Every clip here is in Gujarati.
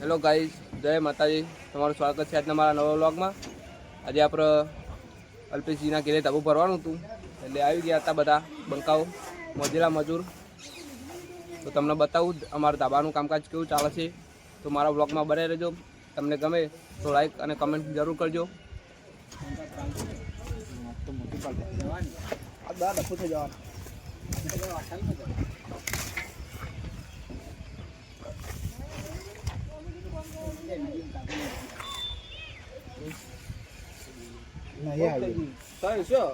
હેલો ગાઈઝ, જય માતાજી. તમારું સ્વાગત છે આજના મારા નવા વ્લોગમાં. આજે આપણે અલ્પેશજીના ઘેરે ધાબુ ભરવાનું હતું. એટલે આવી ગયા હતા બધા બંકાઓ મજૂરા મજૂર. તો તમને બતાવું અમારા ધાબાનું કામકાજ કેવું ચાલે છે. તો મારા વ્લોગમાં બને રહેજો. તમને ગમે તો લાઈક અને કમેન્ટ જરૂર કરજો. નહીં આવી સારું શું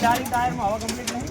ગાડી ટાયરમાં હવા કમ્પ્લીટ નહીં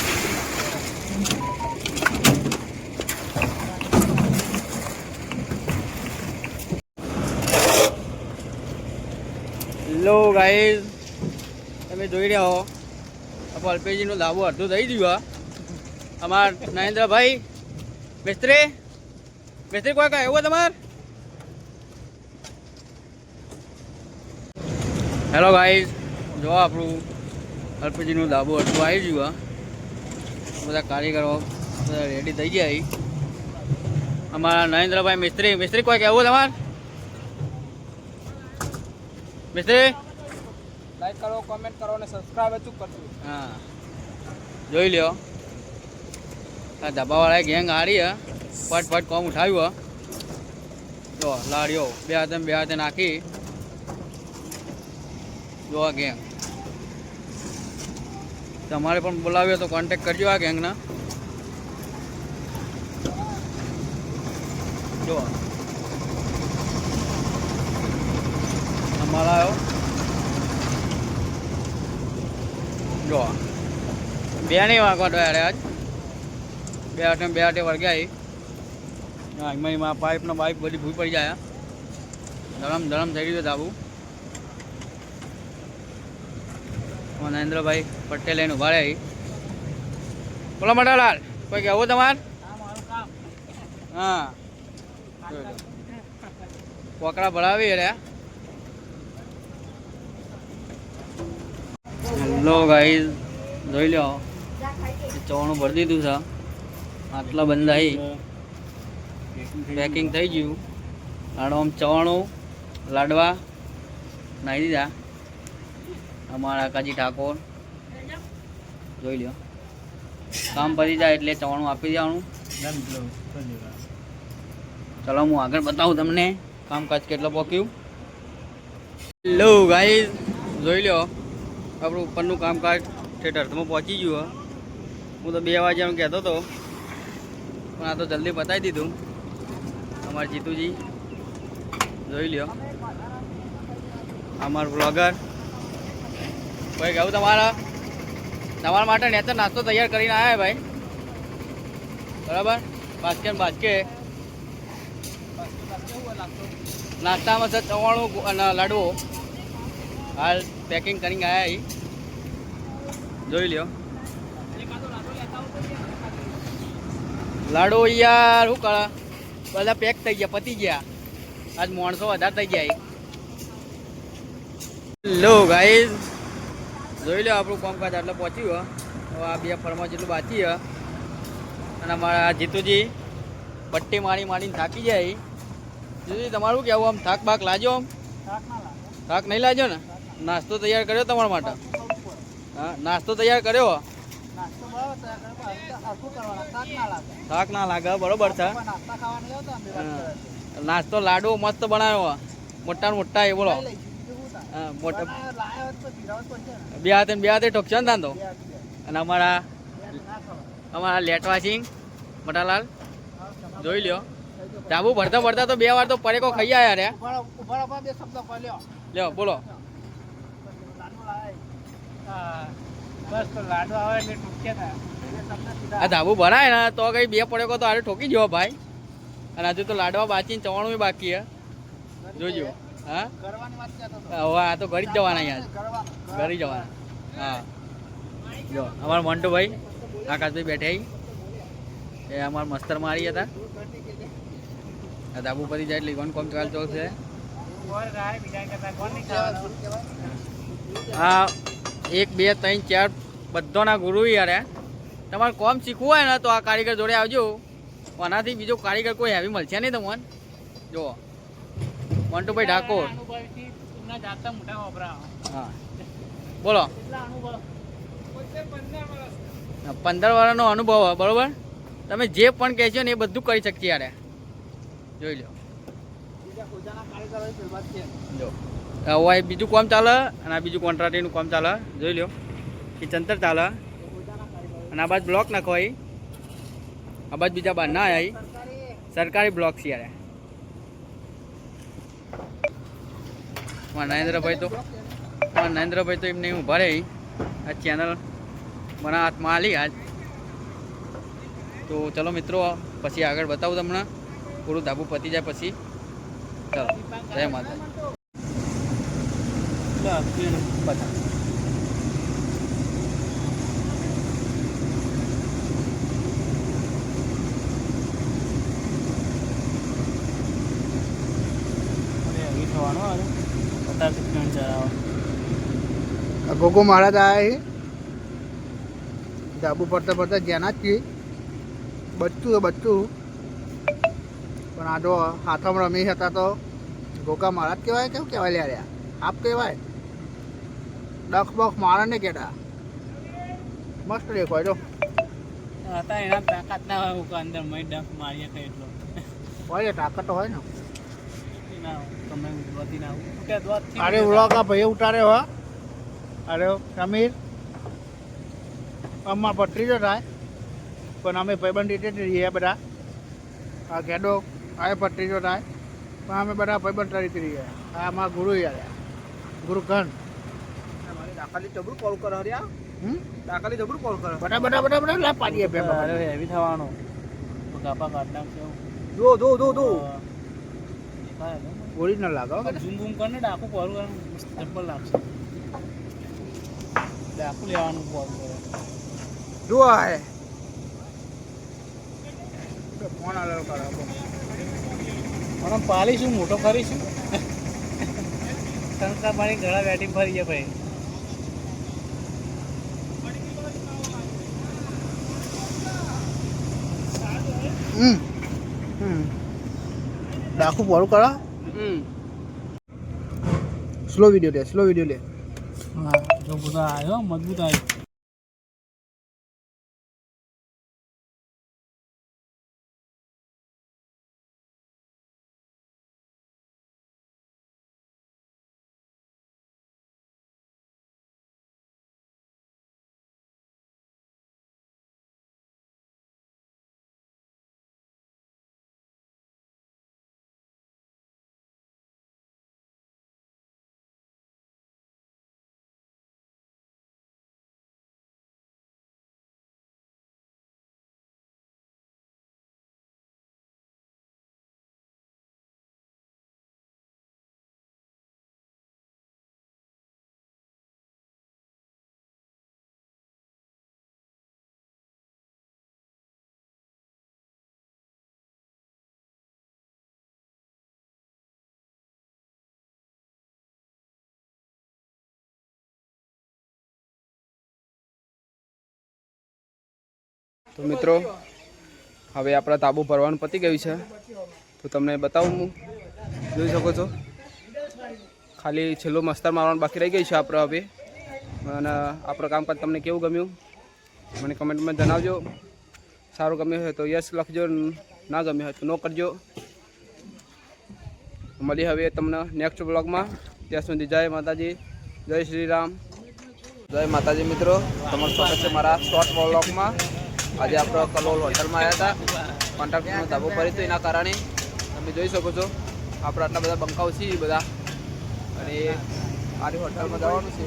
હેલો ગાઈઝ તમે જોઈ રહ્યા હો. આપણો અલ્પેશજીનું ધાબો અડધો થઈ ગયું અમાર નરેન્દ્રભાઈ, મિસ્ત્રી. મિસ્ત્રી, કોઈ કાંઈ એવું તમાર? હેલો ગાઈઝ જો આપણું અલ્પેશજીનું ધાબો અડધું આવી ગયું બધા કારીગરો બધા રેડી થઈ ગયા અમારા નરેન્દ્રભાઈ, મિસ્ત્રી મિસ્ત્રી, કોઈ કહેવું તમારે? મિસ્ત્રી લાઈક કરો કોમેન્ટ કરો અને સબસ્ક્રાઇબ અચૂક કરજો હા જોઈ લ્યો. આ ધાબાવાળાએ ગેંગ હારી હે. ફટ ફટ કોમ ઉઠાવ્યું હે. જો લાડ્યો બે હાથે ને બે હાથે નાખી. જો આ ગેંગ. તમારે પણ બોલાવ્યો તો કોન્ટેક કરજો આ ગેંગના. જો. આવ્યો. જો બે નહીં વાગવા યાર આજ. બે આટે બે આટે વર્ગ્યા હા એમાં એમાં પાઇપનો પાઇપ બધી ભૂઈ પડી જાય. ધરમ ધરમ થઈ ગયું ધાબુ. નરેન્દ્રભાઈ પટેલ એને ઊભા રહ્યા બોલો મટાલાલ, કોઈ કહેવું તમારે? હા. પોકડા ભરાવી રહ્યા. હેલો ગાઈઝ જોઈ લો. ચવાણું ભરી દીધું છે. આટલા બંધાઈ. પેકિંગ થઈ ગયું. આડો આમ ચવાણું, લાડવા નાહી દીધા. અમારા કાજી ઠાકોર. જોઈ લો. કામ પતી જાય એટલે ચવાણું આપી દેવાનું. ચલો, હું આગળ બતાવું તમને કામકાજ કેટલો પોક્યું હેલો ગાઈઝ જોઈ લો. આપણું ઉપરનું કામકાજ થિયેટરમાં પહોંચી ગયું હું. તો બે વાગ્યાનું કહેતો હતો. પણ આ તો જલ્દી પતાવી દીધું. અમારા જીતુજી, જોઈ લ્યો. અમારું બ્લોગર ભાઈ કહું તમારા? તમારા માટે નેતર નાસ્તો તૈયાર કરીને આવ્યા ભાઈ. બરાબર? બાસ્કે ને બાસ્કે નાસ્તામાં છે ચવાણું અને લાડવો. હાલ પેકિંગ કરીને આવ્યા એ જોઈ લ્યો. લાડુ યાર, શું કરે? બધા પેક થઈ ગયા, પતી ગયા. આજ માણસો વધારે થઈ ગયા લો ગાઈઝ જોઈ લો આપણું કામકાજ આટલે પહોંચ્યું આ બે ફરમા જેટલું બાકી, હે. અને અમારા જીતુજી પટ્ટી મારી મારીને થાકી જાય જીતુજી, તમારું કેવું આમ? થાક બાક લાજો આમ? થાક નહીં લાજો ને? નાસ્તો તૈયાર કર્યો તમારા માટે? હા નાસ્તો તૈયાર કર્યો? થાક ના લાગે. બરોબર છે. નાસ્તો લાડુ મસ્ત બનાવ્યો. મોટા મોટા એ બોલો. હા મોટા બે હાથે બે હાથે ઠોકશો ને તાંતો અને અમારા અમારા લેટવા સિંહ મટાલાલ જોઈ લ્યો. ધાબુ ભરતા ભરતા તો બે વાર તો પરેકો ખાઈ આવ્યા રે. લ્યો. બોલો બસ તો લાડુ આવે એટલે ટૂંકે થાય આ ધાબુ ભરાય ને તો કઈ બે પડ્યો તો આજે ઠોકી જવો ભાઈ. અને હજુ તો લાડવા બાચી ચવાણું બાકી હે. જોજો. હા? હવે આ તો ઘરી જ જવાના યાર ઘરી જવાના. હા. જો અમારા મંટુભાઈ આકાશભાઈ બેઠા. એ અમારા મસ્તર મારી હતા. આ ધાબુ પતી જાય એટલે કોણ કોમ ચાલ છે. કોણ એક બે ત્રણ ચાર બધાના ગુરુ યાર તમારે કોમ શીખવું હોય ને તો આ કારીગર જોડે આવજો. આનાથી બીજો કારીગર કોઈ હેવી મળશે નહીં તમને. જુઓ. મોન્ટુભાઈ ઠાકોર. હા. બોલો. પંદર વાળાનો અનુભવ બરોબર? તમે જે પણ કહેશો ને એ બધું કરી શકીએ યારે જોઈ લો બીજા કોજાના કારીગરો એ પેલા છે જો. બીજું કોમ ચાલે અને આ બીજું કોન્ટ્રાક્ટરનું કોમ ચાલે. જોઈ લો એ ચંતર ચાલે. અને આ બાજુ બ્લોક નાખો અહીં આ બાજુ બીજા બાર ના આવી સરકારી બ્લોક છે યારે. નરેન્દ્રભાઈ તો નરેન્દ્રભાઈ તો એમને ઊભા રહે આ ચેનલ મને હાથમાં આલી આજ. તો ચલો મિત્રો પછી આગળ બતાવું તમને. પૂરું ધાબુ પતી જાય પછી. ચલો. જય માતા ગોગો મહારાજ આવ્યા છે ધાબુ પડતા પડતા જ્યાં જ બચ્ચું બચ્ચું પણ આ જો હાથમાં રમી હતા તો ગોકા મારા જ કહેવાય કેમ કહેવાય લ્યા રહ્યા આપ કહેવાય? ડખ બખ મારા ને કેટા? મસ્ત દેખાય જો. હતા એના તાકાત ના હોય અંદર મય ડંખ મારીએ તો એટલો. હોય તાકાત તો હોય ને. અરે ભાઈ ઉતારે હો? અરે સમીર. આમાં પટરી તો થાય. પણ અમે ભાઈબંધ રીતે જ રહીએ બધા. આ ગેડો આ તો થાય પણ અમે બધા ભાઈબંધ તરીકે રહીએ. આ અમારા ગુરુ યાર ગુરુ ઘન દાખાલી જબરું કોલ કરો હર્યા. હમ? દાખાલી જબરું કોલ કરો. બધા બધા બધા બધા લા પાડીએ બે હેવી થવાનો. ગાપા કાઢ નાખશે જો જો જો જો ઓરિજિનલ લાગે હો. ઝૂમ બૂમ કરીને ડાકુ પોરું કરવાનું ચપ્પલ લાગશે. ડાકુ લેવાનું કોલ કરો. જો આ ફોન આલો કરો. અને પાલીશું મોટો ફરીશું સંસ્થા પાણી ઘણા બેટિંગ ગયા ભાઈ. હમ. હમ. ડાકુ પોરું કરો. હમ. સ્લો વીડિયો લે સ્લો વીડિયો લે. હા જો બધા આવ્યો મજબૂત આવ્યો તો મિત્રો, હવે આપણા તાબુ ભરવાનું પતી ગયું છે. તો તમને બતાવું હું. જોઈ શકો છો. ખાલી છેલ્લું મસ્તર મારવાનું બાકી રહી ગયું છે આપણે હવે. અને આપણું કામકાજ તમને કેવું ગમ્યું? મને કમેન્ટમાં જણાવજો. સારું ગમ્યું હોય તો યસ લખજો, ના ગમ્યું હોય તો નો કરજો. મળી હવે તમને નેક્સ્ટ બ્લોગમાં ત્યાં સુધી જય માતાજી, જય શ્રી રામ. જય માતાજી મિત્રો, તમારું સ્વાગત છે મારા શોર્ટ બ્લોગમાં આજે આપણે કલોલ હોટલમાં આવ્યા હતા. કોન્ટ્રાક્ટરનો ધાબો ફરી તો એના કારણે તમે જોઈ શકો છો. આપણે આટલા બધા બંકાઓ છીએ બધા. અને આરી હોટલમાં જવાનું છે.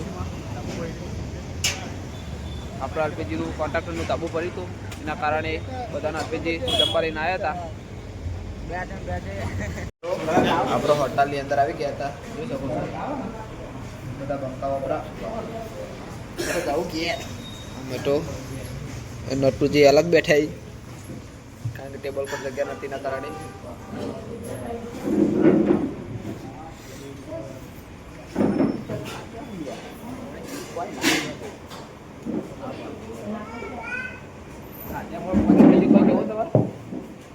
આપણે અલ્પેજીનું કોન્ટ્રાક્ટરનું ધાબુ ફરી હતું. એના કારણે બધાના અલ્પેજી જમવા લઈને આવ્યા હતા. આપણે હોટલની અંદર આવી ગયા હતા. જોઈ શકો છો. બધા બંકાઓ આપણા. અમે તો નટુજી અલગ બેઠા કારણ કે ટેબલ પર જગ્યા નથી ના કારણે.